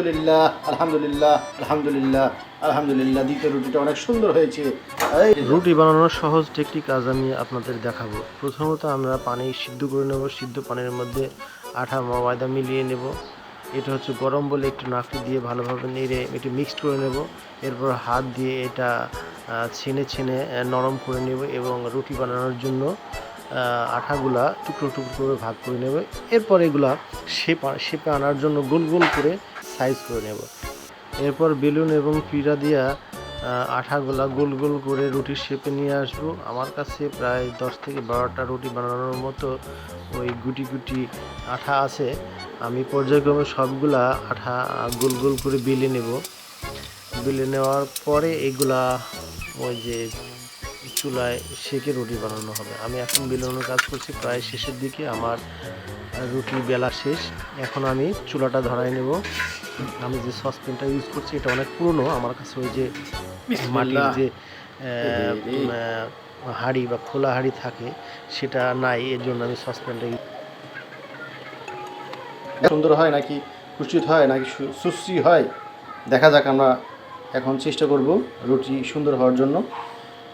আলহামদুলিল্লাহ আলহামদুলিল্লাহ আলহামদুলিল্লাহ আলহামদুলিল্লাহ, দ্বিতীয় রুটিটা অনেক সুন্দর হয়েছে। রুটি বানানোর সহজ টেকনিক আজ আমি আপনাদের দেখাবো। প্রথমত আমরা পানি সিদ্ধ করে নেব, সিদ্ধ পানির মধ্যে আঠা ময়দা মিলিয়ে নেব। এটা হচ্ছে গরম বলে একটু নাকি দিয়ে ভালোভাবে নেড়ে একটু মিক্সড করে নেব। এরপর হাত দিয়ে এটা ছেনে ছেনে নরম করে নেব এবং রুটি বানানোর জন্য আঠাগুলা টুকরো টুকরো করে ভাগ করে নেব। এরপর এগুলা শেপ, শেপে আনার জন্য গোল গোল করে সাইজ করে নেব। এরপর বেলুন এবং পিড়া দিয়া আঠাগুলা গোল গোল করে রুটির শেপে নিয়ে আসব। আমার কাছে প্রায় দশ থেকে বারোটা রুটি বানানোর মতো ওই গুটি গুটি আঠা আছে। আমি পর্যায়ক্রমে সবগুলা আঠা গোল গোল করে বেলে নেব। বেলে নেওয়ার পরে এগুলা ওই যে চুলায় সেকে রুটি বানানো হবে। আমি এখন বেলানোর কাজ করছি প্রায় শেষের দিকে আমার রুটি বেলা শেষ। এখন আমি চুলাটা ধরাই নেব। আমি যে সসপ্যানটা ইউজ করছি এটা অনেক পুরনো। আমার কাছে ওই যে মাটির যে হাঁড়ি বা খোলা হাঁড়ি থাকে সেটা নাই এর জন্য আমি সসপ্যানটা ইউজ সুন্দর হয় নাকি? কুচিত হয় নাকি? সু- সুশ্রী হয়? দেখা যাক আমরা এখন চেষ্টা করব রুটি সুন্দর হওয়ার জন্য।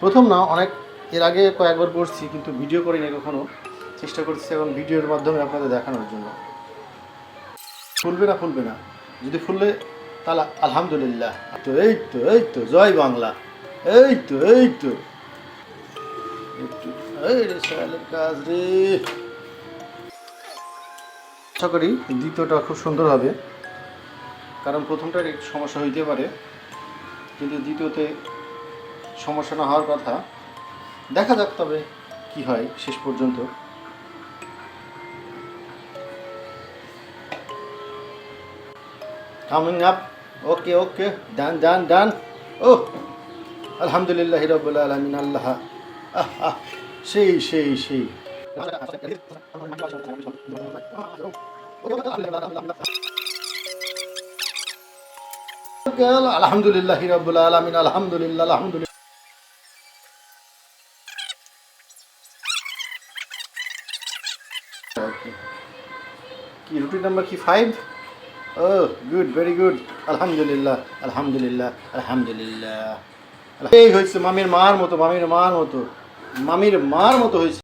প্রথম না, অনেক, এর আগে কয়েকবার করছি, কিন্তু ভিডিও করিনি কখনো। চেষ্টা করছি এখন ভিডিওর মাধ্যমে আপনাদের দেখানোর জন্য। ফুলবে না ফুলবে না। যদি ফুললে, তাহলে আলহামদুলিল্লাহ। তো এই তো এই তো, জয় বাংলা। এই তো এই তো। কাজ আশা করি দ্বিতীয়টা খুব সুন্দর হবে। কারণ প্রথমটার একটু সমস্যা হইতে পারে। কিন্তু দ্বিতীয়তে সমস্যা না হওয়ার কথা। দেখা যাক তবে কি হয় শেষ পর্যন্ত। কামিং আপ ওকে ওকে ডান ডান ডান ও আলহামদুলিল্লাহ হিরবুল আলমিন আল্লাহ সেই সেই সেই আলহামদুলিল্লাহ হিরবুল আলমিন আলহামদুলিল্লাহ আলহামদুলিল্লাহ কি রুটিন নাম্বার কি ফাইভ ও গুড ভেরি গুড আলহামদুলিল্লাহ আলহামদুলিল্লাহ আলহামদুলিল্লাহ। এই হয়েছে মামির মার মতো, মামির মার মতো। মামির মার মতো হয়েছে।